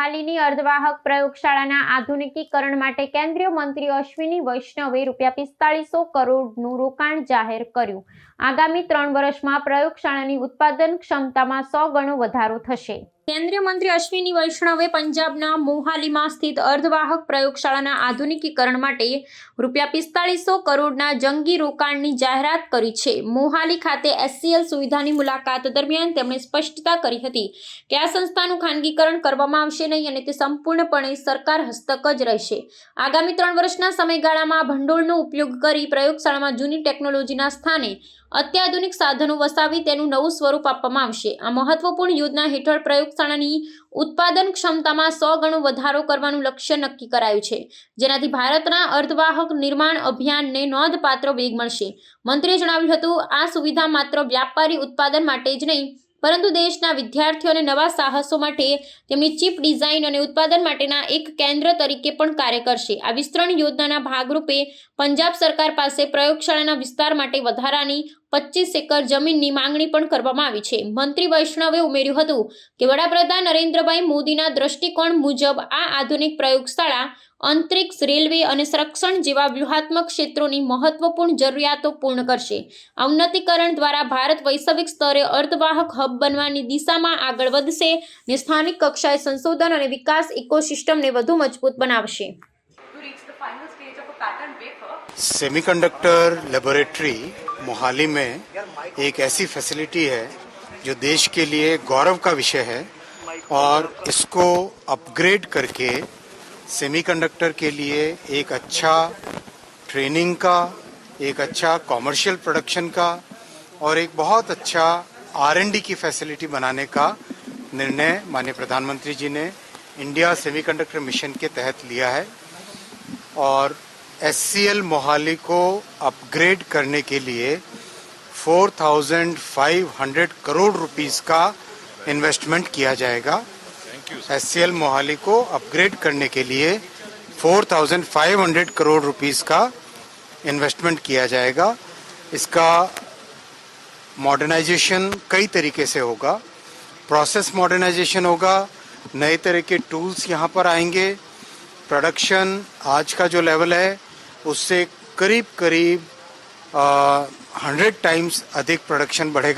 મોહાલીની અર્ધવાહક પ્રયોગશાળાના આધુનિકીકરણ માટે કેન્દ્રીય મંત્રી અશ્વિની વૈષ્ણવે રૂપિયા પિસ્તાળીસો કરોડનું રોકાણ જાહેર કર્યું. આગામી ત્રણ વર્ષમાં પ્રયોગશાળાની ઉત્પાદન ક્ષમતામાં સો ગણો વધારો થશે. કેન્દ્રીય મંત્રી અશ્વિની વૈષ્ણવે પંજાબના મોહાલીમાં સ્થિત અર્ધવાહક પ્રયોગશાળાના આધુનિકીકરણ માટે રૂપિયા પિસ્તાળીસો કરોડના જંગી રોકાણની જાહેરાત કરી છે. મોહાલી ખાતે એસસીએલ સુવિધાની મુલાકાત દરમિયાન તેમણે સ્પષ્ટતા કરી હતી કે આ સંસ્થાનું ખાનગીકરણ કરવામાં આવશે નહીં અને તે સંપૂર્ણપણે સરકાર હસ્તક જ રહેશે. આગામી ત્રણ વર્ષના સમયગાળામાં ભંડોળનો ઉપયોગ કરી પ્રયોગશાળામાં જૂની ટેકનોલોજીના સ્થાને અત્યાધુનિક સાધનો વસાવી તેનું નવું સ્વરૂપ આપવામાં આવશે. આ મહત્વપૂર્ણ યોજના હેઠળ પ્રયોગશાળાની ઉત્પાદન ક્ષમતામાં સો ગણો વધારો કરવાનું લક્ષ્ય નક્કી કરાયું છે. જેનાથી ભારતના અર્ધવાહક નિર્માણ અભિયાનને નોંધપાત્ર વેગ મળશે. મંત્રીએ જણાવ્યું હતું, આ સુવિધા માત્ર વ્યાપારી ઉત્પાદન માટે જ નહીં, પરંતુ દેશના વિદ્યાર્થીઓને નવા સાહસો માટે, તેમની ચીપ ડિઝાઇન અને ઉત્પાદન માટેના એક કેન્દ્ર તરીકે પણ કાર્ય કરશે. આ વિસ્તરણ યોજનાના ભાગરૂપે પંજાબ સરકાર પાસે પ્રયોગશાળાના વિસ્તાર માટે વધારાની પચીસ એકર જમીનની માંગણી પણ કરવામાં આવી છે. મંત્રી વૈષ્ણવે ઉમેર્યું હતું કે વડાપ્રધાન નરેન્દ્રભાઈ મોદીના દ્રષ્ટિકોણ મુજબ આ આધુનિક પ્રયોગશાળા અંતરિક્ષ રેલવે અને સંરક્ષણ જેવા વ્યૂહાત્મક ક્ષેત્રોની મહત્વપૂર્ણ જરૂરિયાતો પૂર્ણ કરશે. આ ઉન્નતીકરણ દ્વારા ભારત વૈશ્વિક સ્તરે અર્ધવાહક હબ બનવાની દિશામાં આગળ વધશે અને સ્થાનિક કક્ષાએ સંશોધન અને વિકાસ ઇકોસિસ્ટમને વધુ મજબૂત બનાવશે. સેમિકન્ડક્ટર reach मोहाली में एक ऐसी फैसिलिटी है जो देश के लिए गौरव का विषय है और इसको अपग्रेड करके सेमीकंडक्टर के लिए एक अच्छा ट्रेनिंग का, एक अच्छा कमर्शियल प्रोडक्शन का और एक बहुत अच्छा आर की फैसिलिटी बनाने का निर्णय माननीय प्रधानमंत्री जी ने इंडिया सेमीकंडक्टर मिशन के तहत लिया है। और एससीएल मोहाली को अपग्रेड करने के लिए 4,500 करोड़ रुपीस का इन्वेस्टमेंट किया जाएगा। एससीएल मोहाली को अपग्रेड करने के लिए 4,500 करोड़ रुपीस का इन्वेस्टमेंट किया जाएगा। इसका मॉडर्नाइजेशन कई तरीके से होगा। प्रोसेस मॉडर्नाइजेशन होगा। नए तरह के टूल्स यहाँ पर आएँगे। प्रोडक्शन आज का जो लेवल है उससे करीब करीब हंड्रेड टाइम्स अधिक प्रोडक्शन बढ़ेगा